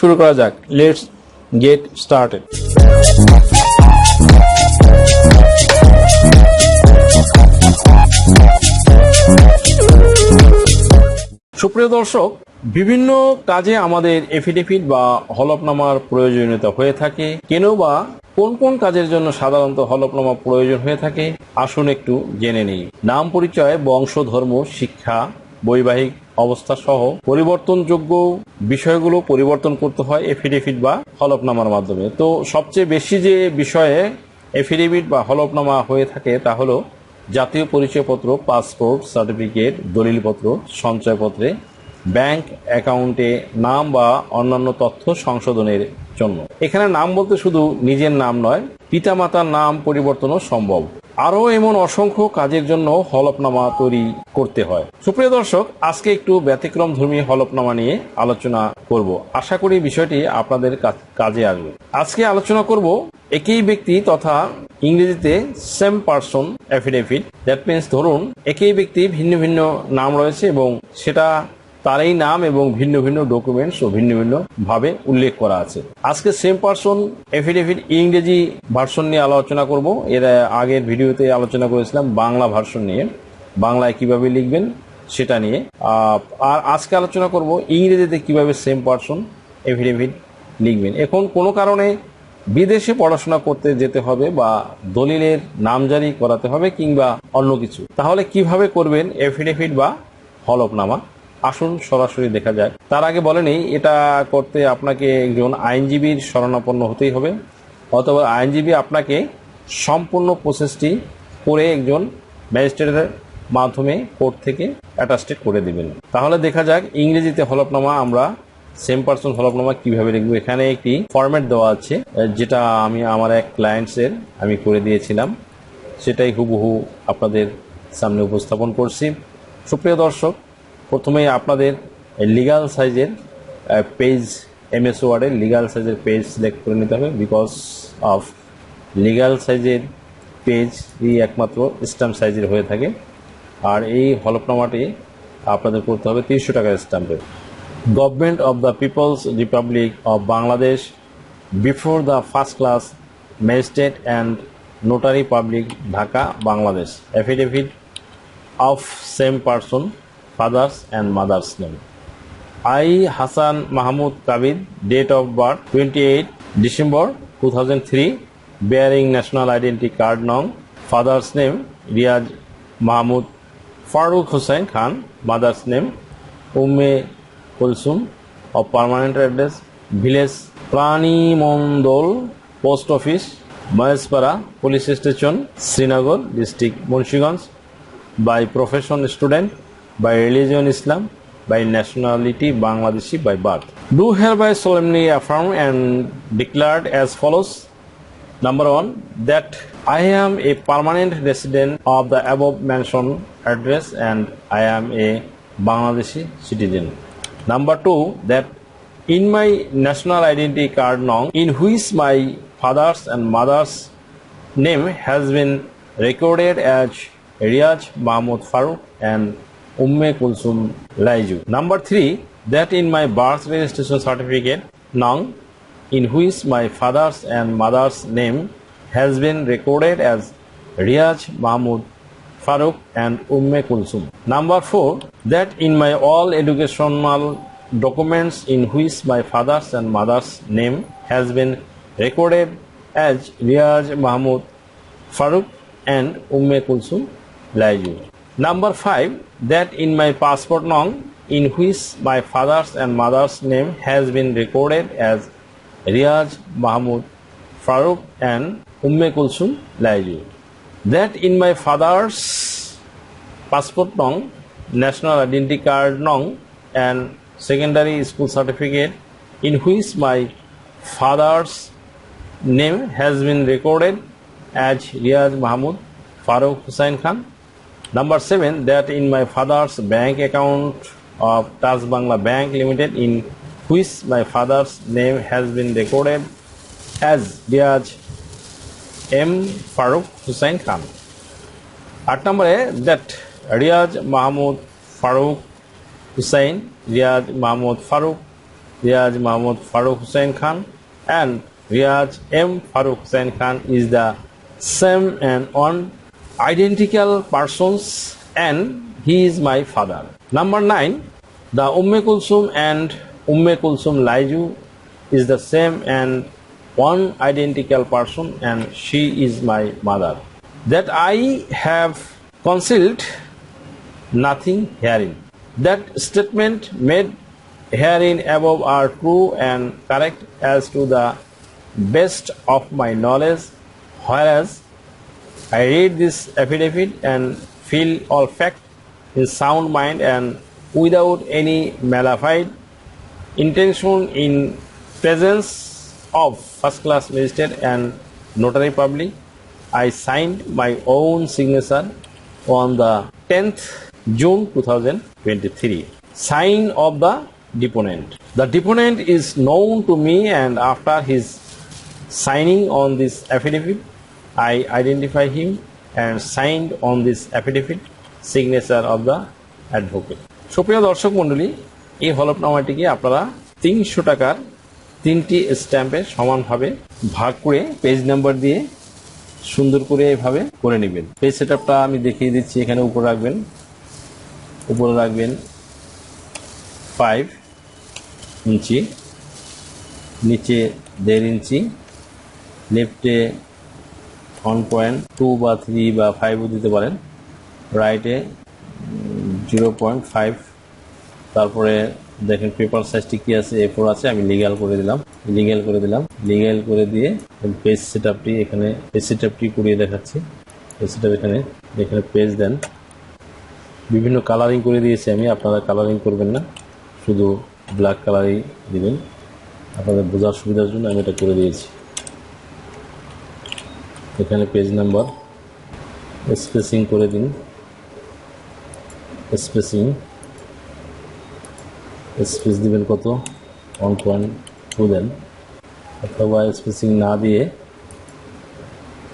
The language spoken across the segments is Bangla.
শুরু করা যাক লেটস গেট স্টার্টেড সুপ্রিয় দর্শক বিভিন্ন কাজে আমাদের এফিডেভিট বা হলফনামার প্রয়োজনীয়তা হয়ে থাকে কেন বা কোন কোন কাজের জন্য সাধারণত হলফনামা প্রয়োজন হয়ে থাকে আসুন একটু জেনে নিই নাম পরিচয় বংশ ধর্ম শিক্ষা বৈবাহিক অবস্থা সহ পরিবর্তনযোগ্য বিষয়গুলো পরিবর্তন করতে হয় এফিডেভিট বা হলফনামার মাধ্যমে তো সবচেয়ে বেশি যে বিষয়ে এফিডেভিট বা হলফনামা হয়ে থাকে তা হলো জাতীয় পরিচয়পত্র পাসপোর্ট সার্টিফিকেট দলিলপত্র সঞ্চয়পত্রে ব্যাংক অ্যাকাউন্টে নাম বা অন্যান্য তথ্য সংশোধনের জন্য এখানে নাম বলতে শুধু নিজের নাম নয় পিতামাতার নাম পরিবর্তনও সম্ভব আরও এমন অসংখ্য কাজের জন্য হলফনামা তৈরি করতে হয় সুপ্রিয় দর্শক আজকে একটু ব্যতিক্রম ধর্মী হলফনামা নিয়ে আলোচনা করব আশা করি বিষয়টি আপনাদের কাজে আসবে আজকে আলোচনা করব একই ব্যক্তি তথা ইংরেজিতে same person affidavit that means ধরুন একই ব্যক্তি ভিন্ন ভিন্ন নাম রয়েছে এবং সেটা তার এই নাম এবং ভিন্ন ভিন্ন ডকুমেন্টস ও ভিন্ন ভিন্ন ভাবে উল্লেখ করা আছে আজকে সেম পার্সন এফিডেভিট ইংরেজি ভার্সন নিয়ে আলোচনা করব এর আগের ভিডিওতে আলোচনা করেছিলাম বাংলা ভার্সন নিয়ে বাংলায় কিভাবে লিখবেন সেটা নিয়ে আর আজকে আলোচনা করব ইংরেজিতে কিভাবে সেম পার্সন এফিডেভিট লিখবেন এখন কোনো কারণে বিদেশে পড়াশোনা করতে যেতে হবে বা দলিলের নামজারি করাতে হবে কিংবা অন্য কিছু তাহলে কিভাবে করবেন এফিডেভিট বা হলফনামা আসুন সরাসরি দেখা যাক তার আগে বলেনি এটা করতে আপনাকে একজন আইনজীবীর শরণাপন্ন হতেই হবে অথবা আইনজীবী আপনাকে সম্পূর্ণ প্রসেসটি করে একজন ম্যাজিস্ট্রেটের মাধ্যমে কোর্ট থেকে অ্যাটাস্টেড করে দেবেন তাহলে দেখা যাক ইংরেজিতে হলফনামা আমরা সেম পার্সন হলফনামা কিভাবে লিখবো এখানে একটি ফর্ম্যাট দেওয়া আছে যেটা আমি আমার এক ক্লায়েন্টসের আমি করে দিয়েছিলাম সেটাই হুবহু আপনাদের সামনে উপস্থাপন করছি সুপ্রিয় দর্শক প্রথমেই আপনাদের লিগাল সাইজের পেজ এমএস ওয়ার্ডের লিগাল সাইজের পেজ সিলেক্ট করে নিতে হবে বিকজ অফ লিগাল সাইজের পেজই একমাত্র স্ট্যাম্প সাইজের হয়ে থাকে আর এই হলফনামাটি আপনাদের করতে হবে তিনশো টাকার স্ট্যাম্পে government of the people's republic of Bangladesh before the first class magistrate and notary public Dhaka Bangladesh affidavit of same person father's and mother's name I Hasan Mahmud Kabid date of birth twenty eight December two thousand three bearing national identity card নং father's name Riaz Mahmud Faruk Hussain Khan mother's name Umme Kulsum of permanent address village Pranimandal post office Maheshpara police station Srinagar district Munshiganj by profession student by religion Islam, by nationality Bangladeshi, by birth. Do hereby solemnly affirm and declare as follows. Number one, that I am a permanent resident of the above mentioned address and I am a Bangladeshi citizen. Number two, that in my national identity card now, in which my father's and mother's name has been recorded as Riyaj Mahmood Farooq and Umme Kulsum Laiju. Number three, that in my birth registration certificate, Nang, in which my father's and mother's name has been recorded as Riyaj Mahmud Farooq and Umme Kulsum. Number four, that in my all educational documents in which my father's and mother's name has been recorded as Riyaj Mahmud Farooq and Umme Kulsum Laiju. Number 5. That in my passport long in which my father's and mother's name has been recorded as Riyaz Mahmood Farooq and Umme Kulsum Laiju. That in my father's passport long, national identity card long and secondary school certificate in which my father's name has been recorded as Riyaz Mahmood Farooq Hussain Khan Number seven that in my father's bank account of Taj Bangla Bank Limited in which my father's name has been recorded as Diaz M. Farooq Hussain Khan. number a that Riaz Mahmud Faruk hussain Riaz Mahmud Faruk Riaz Mahmud Faruk hussain khan and Riaz m Faruk hussain khan is the same and one identical persons and he is my father. Number 9, the Umme Kulsum and Umme Kulsum Laiju is the same and one identical person, and she is my mother. That I have concealed nothing herein. That statement made herein above are true and correct as to the best of my knowledge, whereas I read this affidavit and feel all fact in sound mind and without any malified intention in presence of first class minister and notary public. I signed my own signature on the 10th June 2023. Sign of the deponent. The deponent is known to me and after his signing on this affidavit, I identify him and signed on this affidavit signature of the advocate. সুপ্রিয় দর্শক মণ্ডলী এই হলফনামাটিকে আপনারা তিনশো টাকার তিনটি স্ট্যাম্পে সমানভাবে ভাগ করে পেজ নাম্বার দিয়ে সুন্দর করে এভাবে করে নেবেন পেজ সেট আমি দেখিয়ে দিচ্ছি এখানে উপরে রাখবেন উপরে রাখবেন ফাইভ ইঞ্চি নিচে দেড় ইঞ্চি লেফটে ফ্রন্ট পয়েন্ট টু বা থ্রি বা ফাইভও দিতে পারেন রাইটে জিরো পয়েন্ট ফাইভ তারপরে দেখেন পেপার সাইজটি কী আছে এ ফোর আছে আমি লিগাল করে দিলাম লিগাল করে দিলাম লিগাল করে দিয়ে পেজ সেট আপটি এখানে পেজ সেট আপটি করিয়ে দেখাচ্ছি পেজ সেট আপ এখানে এখানে পেজ দেন বিভিন্ন কালারিং করে দিয়েছি আমি আপনারা কালারিং করবেন না শুধু ব্ল্যাক কালারই দিবেন আপনাদের বোঝার সুবিধার জন্য আমি এটা করে দিয়েছি এখানে পেজ নাম্বার স্পেসিং করে দিন স্পেসিং স্পেস দিবেন কত ওয়ান পয়েন্ট টু দেন অথবা স্পেসিং না দিয়ে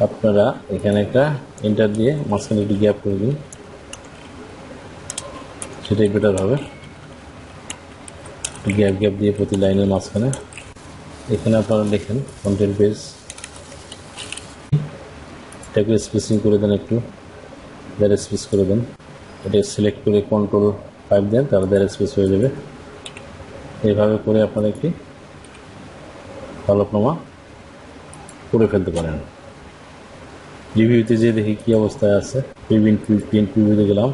আপনারা এখানে একটা এন্টার দিয়ে মাঝখানে একটু গ্যাপ করে দিন সেটাই বেটার হবে গ্যাপ গ্যাপ দিয়ে প্রতি লাইনের মাঝখানে এখানে আপনারা দেখেন কন্টেন্ট পেজ এটাকে স্পেসিং করে দেন একটু দ্যার স্পেস করে দেন এটা সিলেক্ট করে কন্ট্রোল ফাইভ দেন তাহলে দ্যার স্পেস হয়ে যাবে এইভাবে করে আপনারা একটি হলফনামা করে ফেলতে পারেন রিভিউতে যে দেখি কী অবস্থায় আছে প্রিভিন প্রিন্ট রিভিউতে গেলাম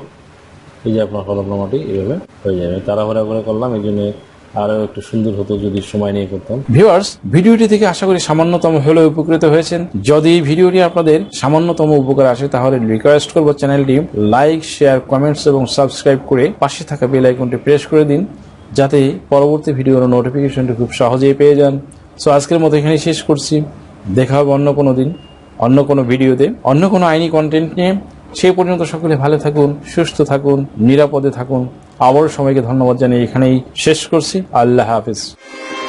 এই যে আপনার হলফনামাটি এইভাবে হয়ে যাবে তাড়াহুড়া করে করলাম এই জন্য আরও একটু সুন্দর হতো যদি সময় নিয়ে করতাম ভিউয়ার্স ভিডিওটি থেকে আশা করি সামান্যতম হলেও উপকৃত হয়েছেন যদি এই ভিডিওটি আপনাদের সামান্যতম উপকার আসে তাহলে রিকোয়েস্ট করব চ্যানেলটি লাইক শেয়ার কমেন্টস এবং সাবস্ক্রাইব করে পাশে থাকা বেল আইকনটি প্রেস করে দিন যাতে পরবর্তী ভিডিওর নোটিফিকেশনটি খুব সহজেই পেয়ে যান সো আজকের মতো এখানে শেষ করছি দেখা হবে অন্য কোনো দিন অন্য কোনো ভিডিওতে অন্য কোনো আইনি কন্টেন্ট নিয়ে সেই পর্যন্ত সকলে ভালো থাকুন সুস্থ থাকুন নিরাপদে থাকুন আবারও সবাইকে ধন্যবাদ জানিয়ে এখানেই শেষ করছি আল্লাহ হাফিজ